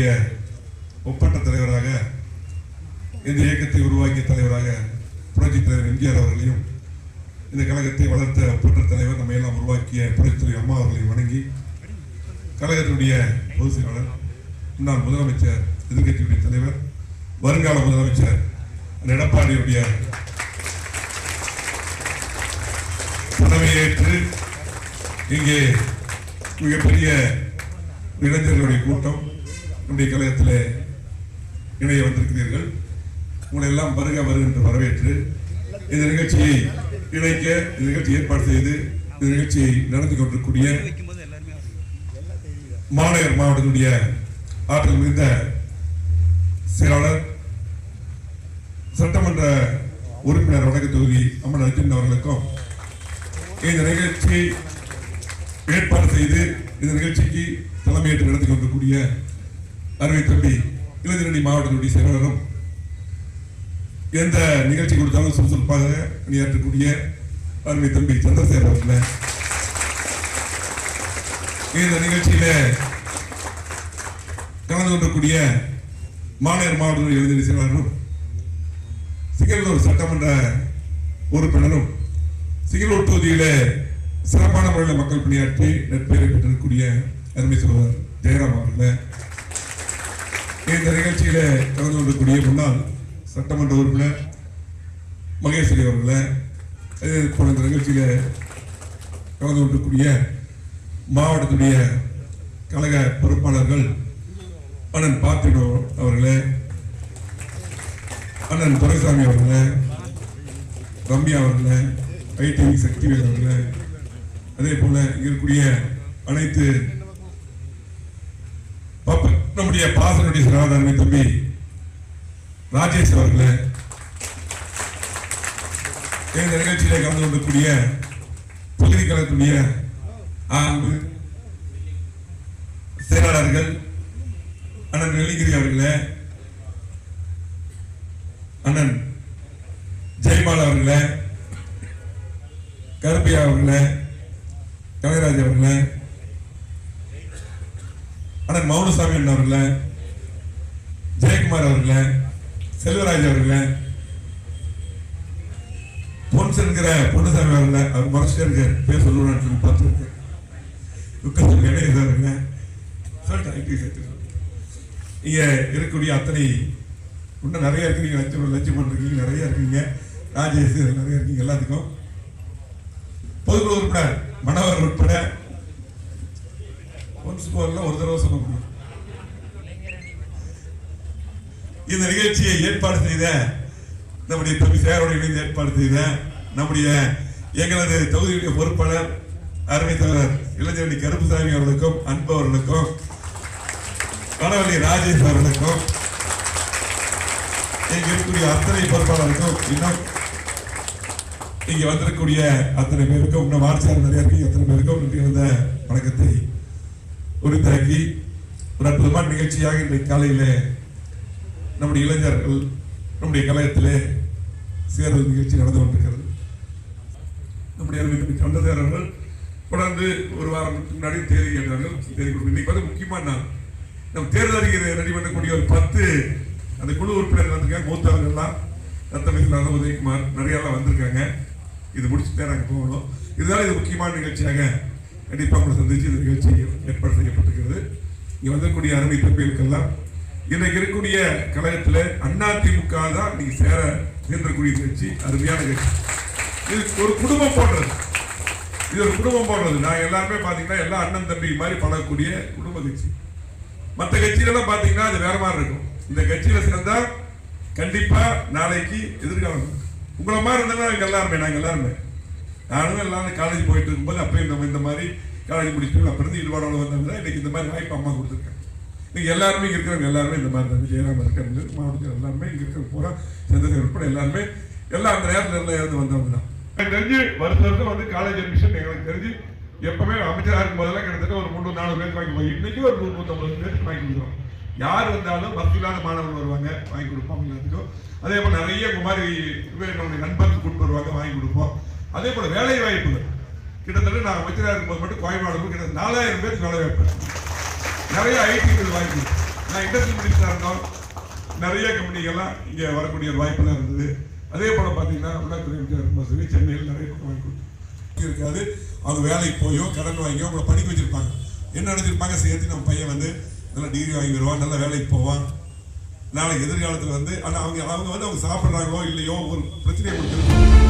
கழகத்தினுடைய ஒப்பற்ற தலைவராக இந்த இயக்கத்தை உருவாக்கிய தலைவராக புரட்சித் தலைவர் எம்ஜிஆர் அவர்களையும் இந்த கழகத்தை வளர்த்த ஒப்பற்ற தலைவர் நம்ம எல்லாம் உருவாக்கிய புரட்சித்துறை அம்மா அவர்களையும் வணங்கி கழகத்தினுடைய பொதுச் செயலாளர் முன்னாள் முதலமைச்சர் எதிர்க்கட்சியுடைய தலைவர் வருங்கால முதலமைச்சர் அந்த எடப்பாடியுடைய பதவியேற்று இங்கே மிகப்பெரிய இளைஞர்களுடைய கூட்டம் நம்முடைய கழகத்தில் இணைய வந்திருக்கிறீர்கள். உங்களை எல்லாம் வருக வருக என்று வரவேற்று இந்த நிகழ்ச்சியை இணைக்க இந்த நிகழ்ச்சி ஏற்பாடு செய்து இந்த நிகழ்ச்சியை நடந்து கொண்டிருக்கூடிய மாநகர் மாவட்டத்துடைய ஆற்றல் மிகுந்த செயலாளர் சட்டமன்ற உறுப்பினர் வடக்கு தொகுதி அம்மன் அர்ஜுன் அவர்களுக்கும் இந்த நிகழ்ச்சியை ஏற்பாடு செய்து இந்த நிகழ்ச்சிக்கு தலைமையேற்று நடத்தி கொண்டிருக்கூடிய அருமை தம்பி இளைஞரணி மாவட்டத்துடைய செயலாளரும் எந்த நிகழ்ச்சி கொடுத்தாலும் சுறுசுறுப்பாக பணியாற்றக்கூடிய அருமை தம்பி சந்திரசேகர் இந்த நிகழ்ச்சியில கலந்து கொண்டிருக்கூடிய மாநகர் மாவட்ட இளைஞர் செயலாளரும் சிங்கலூர் சட்டமன்ற உறுப்பினரும் சிங்களூர் தொகுதியில சிறப்பான முறையில் மக்கள் பணியாற்றி நட்பெயரை பெற்றிருக்கக்கூடிய அருமை சகோதரர் ஜெயராம் அவர்களை. இந்த நிகழ்ச்சியில கலந்து கொள்ளக்கூடிய முன்னாள் சட்டமன்ற உறுப்பினர் மகேஸ்வரி அவர்களே அதே போல இந்த நிகழ்ச்சியில கலந்து கொள்ளக்கூடிய மாவட்டத்துடைய கழக பொறுப்பாளர்கள் அண்ணன் பார்த்திடோ அவர்களே அண்ணன் துரைசாமி அவர்களே ரம்யா அவர்களே ஐடி சக்திவேல் அவர்களே அதே போல இருக்கக்கூடிய அனைத்து நம்முடைய பாசனுடைய சனாதன தம்பி ராஜேஷ் அவர்களே. இந்த நிகழ்ச்சியிலே கலந்து கொள்ளக்கூடிய பகுதி கழகத்துடைய ஆண்டு செயலாளர்கள் அண்ணன் வெள்ளிகிரி அவர்களே அண்ணன் ஜெயமாலா அவர்களே கருப்பையா அவர்களே கனகராஜ் அவர்களே அண்ணன் மௌனசாமி அண்ணன் அவர்களே ஜெயக்குமார் அவர்களே செல்வராஜ் அவர்களே பொன்சன்கிற பொன்னுசாமி அவர்களே அவர் மறைச்சிட்டே பேர் சொல்லுவான்னு பார்த்துருக்கேன். துக்கத்தில் கணேசருங்க சொல்லிட்டேன் இருக்கக்கூடிய அத்தனை இன்னும் நிறைய இருக்கு. நீங்க லட்சம் லட்சம் பண்ணிருக்கீங்க நிறைய இருக்கீங்க. ராஜேஷ் நிறைய இருக்கீங்க எல்லாத்துக்கும். பொதுக்குழு உட்பட மணவர் உட்பட ஒன்ஸ் ஒரு தடவை சொல்ல முடியும். இந்த நிகழ்ச்சியை ஏற்பாடு செய்த நம்முடைய தம்பி சேரோட இணைந்து ஏற்பாடு செய்த நம்முடைய எங்களது தொகுதியுடைய பொறுப்பாளர் அருமை தலைவர் இளைஞரணி கருப்புசாமி அவர்களுக்கும் அன்பு அவர்களுக்கும் கணவலி ராஜேஷ் அவர்களுக்கும் இங்க இருக்கக்கூடிய அத்தனை பொறுப்பாளருக்கும் இன்னும் இங்க வந்திருக்கக்கூடிய அத்தனை பேருக்கும் இன்னும் வாட்ஸ்அப் நிறைய இருக்கு அத்தனை பேருக்கும் நன்றி இருந்த வணக்கத்தை உரித்தாக்கி ஒரு அற்புதமான நிகழ்ச்சியாக இன்றைக்கு காலையில் நம்முடைய இளைஞர்கள் நம்முடைய கலையத்திலே சேர்தல் நிகழ்ச்சி நடந்து கொண்டிருக்கிறது. நம்முடைய அருமை தொடர்ந்து ஒரு வாரம் முன்னாடி தேதி கேட்டார்கள். தேதி கொடுக்கும் இன்னைக்கு வந்து முக்கியமான நான் நம்ம தேர்தல் அறிக்கை ரெடி பண்ணக்கூடிய ஒரு பத்து அந்த குழு உறுப்பினர்கள் வந்திருக்காங்க. மூத்தவர்கள்லாம் ரத்தமில்லாத உதயகுமார் நிறைய வந்திருக்காங்க. இது முடிச்சுட்டு நாங்கள் போகணும். இதனால இது முக்கியமான நிகழ்ச்சியாக கண்டிப்பாக உங்களை சந்திச்சு இந்த நிகழ்ச்சி ஏற்பாடு செய்யப்பட்டிருக்கிறது. இங்கே வந்தக்கூடிய அருமை தம்பிகளுக்கெல்லாம் இன்றைக்கு இருக்கக்கூடிய கழகத்தில் அதிமுக தான் நீங்கள் சேர சேர்ந்திருக்கக்கூடிய கட்சி அருமையான நிகழ்ச்சி. இது ஒரு குடும்பம் போன்றது. இது ஒரு குடும்பம் போன்றது. நான் எல்லாருமே பார்த்தீங்கன்னா எல்லா அண்ணன் தம்பி மாதிரி பழகக்கூடிய குடும்ப கட்சி. மற்ற கட்சிகளெல்லாம் பார்த்தீங்கன்னா அது வேற மாதிரி இருக்கும். இந்த கட்சியில் சேர்ந்தால் கண்டிப்பாக நாளைக்கு எதிர்காலம். உங்களை மாதிரி இருந்தாங்க எல்லாருமே நாங்கள் எல்லாருமே. நானும் எல்லாரும் காலேஜ் போயிட்டு இருக்கும்போது அப்பயும் நம்ம இந்த மாதிரி காலேஜ் முடிச்சுட்டு அப்புறம் இருந்து ஈடுபாடோட வந்தவங்க இன்னைக்கு இந்த மாதிரி வாய்ப்பு அம்மா கொடுத்துருக்கேன் நீங்க எல்லாருமே இங்கே இருக்கிறவங்க எல்லாருமே இந்த மாதிரி தான். ஜெயராம இருக்காங்க மாவட்டத்தில் எல்லாருமே இங்கே இருக்கிற பூரா சந்திரசேகர் உட்பட எல்லாருமே எல்லாம் அந்த நேரத்தில் எல்லாம் இருந்து வந்தவங்க தான். எனக்கு தெரிஞ்சு வருஷம் வருஷம் வந்து காலேஜ் அட்மிஷன் எங்களுக்கு தெரிஞ்சு எப்பவுமே அமைச்சராக இருக்கும் போதெல்லாம் கிட்டத்தட்ட ஒரு மூணு நாலு பேர் வாங்கி போய் இன்னைக்கு ஒரு நூறு நூற்றம்பது பேர் வாங்கி கொடுக்குறோம். யார் வந்தாலும் பஸ் இல்லாத மாணவர்கள் வருவாங்க வாங்கி கொடுப்போம் எல்லாத்துக்கும். அதே போல் நிறைய இந்த மாதிரி நண்பர்கள் கொண்டு வருவாங்க வாங்கி கொடுப்போம். அதே போல வேலை வாய்ப்புகள் கிட்டத்தட்ட நான் அமைச்சராக இருக்கும்போது மட்டும் கோயம்பாடு கிட்டத்தட்ட நாலாயிரம் பேருக்கு வேலை வாய்ப்பு நிறைய ஐடி வாய்ப்பு நான் இண்டஸ்ட்ரி மினிஸ்டராக இருந்தோம் நிறைய கம்பெனிகள்லாம் இங்கே வரக்கூடிய ஒரு இருந்தது. அதே போல் பார்த்தீங்கன்னா உள்துறை அமைச்சர் இருக்கும்போது சரி சென்னையில் நிறைய வாங்கி கொடுத்து இருக்காது அவங்க வேலைக்கு போயோ கடன் வாங்கியோ அவங்கள படிக்க வச்சுருப்பாங்க. என்ன நினைச்சிருப்பாங்க? சேர்த்து நம்ம பையன் வந்து நல்ல டிகிரி வாங்கி வருவான் நல்ல வேலைக்கு போவான். நாளைக்கு எதிர்காலத்தில் வந்து ஆனால் அவங்க அவங்க வந்து அவங்க சாப்பிட்றாங்களோ இல்லையோ ஒரு பிரச்சனையை கொடுத்து